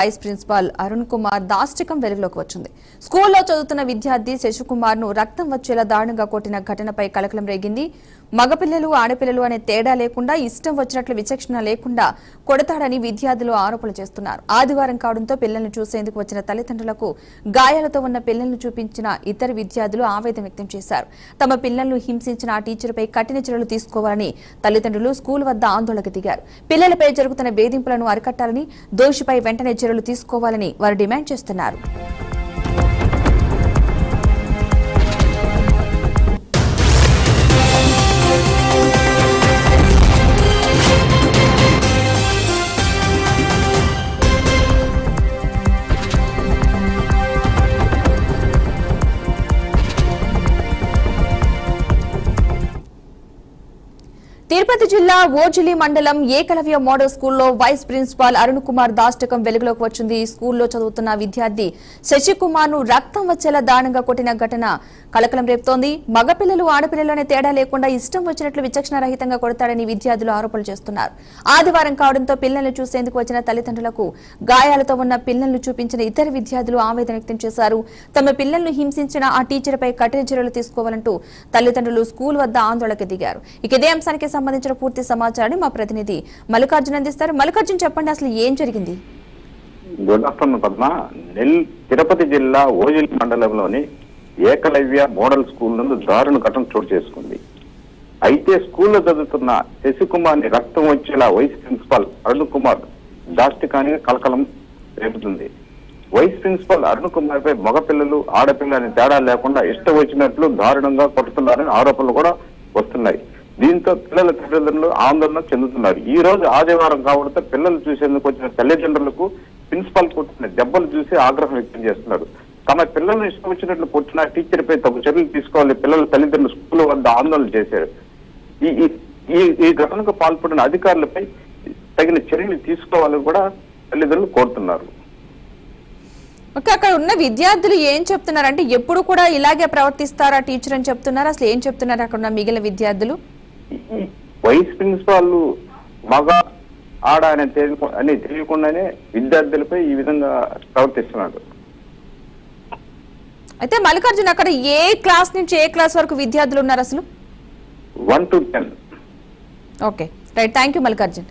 Vice principal Arun Kumar దాష్టికం వెలుగులోకి వచ్చింది. స్కూల్లో చదువుతున్న విద్యార్థి శశికుమార్ను రక్తం వచ్చేలా దారుణంగా కొట్టిన ఘటనపై కలకలం రేగింది. మగపిల్లలు ఆడపిల్లలు అనే తేడా లేకుండా ఇష్టం వచ్చినట్లు విచక్షణ లేకుండా కొడతాడని విద్యార్థులు ఆరోపణలు చేస్తున్నారు. ఆదివారం కావడంతో పిల్లల్ని చూసేందుకు వచ్చిన తల్లిదండ్రులకు గాయాలతో ఉన్న పిల్లలను చూపించిన ఇతర విద్యార్థులు ఆవేదన వ్యక్తం చేశారు. తమ పిల్లలను హింసించిన ఆ టీచర్పై కఠిన చర్యలు తీసుకోవాలని తల్లిదండ్రులు స్కూల్ వద్ద ఆందోళనకు దిగారు. పిల్లలపై జరుగుతున్న వేధింపులను అరికట్టాలని దోషిపై వెంటనే చర్యలు తీసుకోవాలని వారు డిమాండ్ చేస్తున్నారు. తిరుపతి జిల్లా ఓజిలి మండలం ఏకలవ్య మోడల్ స్కూల్లో వైస్ ప్రిన్సిపాల్ అరుణ్ కుమార్ దాష్టకం వెలుగులోకి వచ్చింది. ఈ స్కూల్లో చదువుతున్న విద్యార్థి శశికుమార్ను రక్తం వచ్చేలా దారుణంగా కొట్టిన ఘటన కలకలం రేపుతోంది. మగపిల్లలు ఆడపిల్లలు తేడా లేకుండా ఇష్టం వచ్చినట్లు విచక్షణ రహితంగా కొడతాడని విద్యార్థులు ఆరోపణలు చేస్తున్నారు. ఆదివారం కావడంతో పిల్లల్ని చూసేందుకు వచ్చిన తల్లిదండ్రులకు గాయాలతో ఉన్న పిల్లలను చూపించిన ఇతర విద్యార్థులు ఆవేదన వ్యక్తం చేశారు. తమ పిల్లలను హింసించిన ఆ టీచర్పై కఠిన చర్యలు తీసుకోవాలంటూ తల్లిదండ్రులు స్కూల్ వద్ద ఆందోళనకు దిగారు. ఇక ఇదే అంశానికి సంబంధించిన పూర్తి సమాచారాన్ని మా ప్రతినిధి మల్లికార్జున్ అందిస్తారు. మల్లికార్జున్ చెప్పండి అసలు ఏం జరిగింది? Good afternoon Padma. నెల్ తిరుపతి జిల్లా ఓజిల్ మండలంలోని ఏకలవ్య మోడల్ స్కూల్ నందు దారుణ ఘటన చోటు చేసుకుంది. అయితే స్కూల్లో చదువుతున్న శశికుమార్ని రక్తం వచ్చేలా వైస్ ప్రిన్సిపాల్ అరుణ్ కుమార్ దాష్టికానికి కలకలం రేపుతుంది. వైస్ ప్రిన్సిపాల్ అరుణ్ కుమార్ పై మగపిల్లలు ఆడపిల్లలని తేడా లేకుండా ఇష్టం వచ్చినట్లు దారుణంగా కొడుతున్నారని ఆరోపణలు కూడా వస్తున్నాయి. దీంతో పిల్లల తల్లిదండ్రులు ఆందోళన చెందుతున్నారు. ఈ రోజు ఆదివారం కావడంతో పిల్లలు చూసేందుకు వచ్చిన తల్లిదండ్రులకు ప్రిన్సిపాల్ కొట్టిన దెబ్బలు చూసి ఆగ్రహం వ్యక్తం చేస్తున్నారు. తమ పిల్లలను ఇష్టం వచ్చినట్లు కొట్టిన టీచర్ పై తగు చర్యలు తీసుకోవాలి. పిల్లల తల్లిదండ్రులు స్కూల్ వద్ద ఆందోళన చేశారు. ఈ ఈ- ఈ ఘటనకు పాల్పడిన అధికారులపై తగిన చర్యలు తీసుకోవాలని కూడా తల్లిదండ్రులు కోరుతున్నారు. ఓకే అక్కడ ఉన్న విద్యార్థులు ఏం చెప్తున్నారు అంటే ఎప్పుడు కూడా ఇలాగే ప్రవర్తిస్తారా టీచర్ అని చెప్తున్నారు? అసలు ఏం చెప్తున్నారు అక్కడ ఉన్న మిగిలిన విద్యార్థులు? వైస్ ప్రిన్సిపాల్ మగ ఆడ అని అని తెలియకుండానే విద్యార్థులపై ఈ విధంగా ప్రవర్తిస్తున్నాడు అయితే మల్లికార్జున్ అక్కడ ఏ క్లాస్ నుంచి ఏ క్లాస్ వరకు విద్యార్థులు ఉన్నారు అసలు? One two ten. Okay. Right. Thank you Mallikarjun.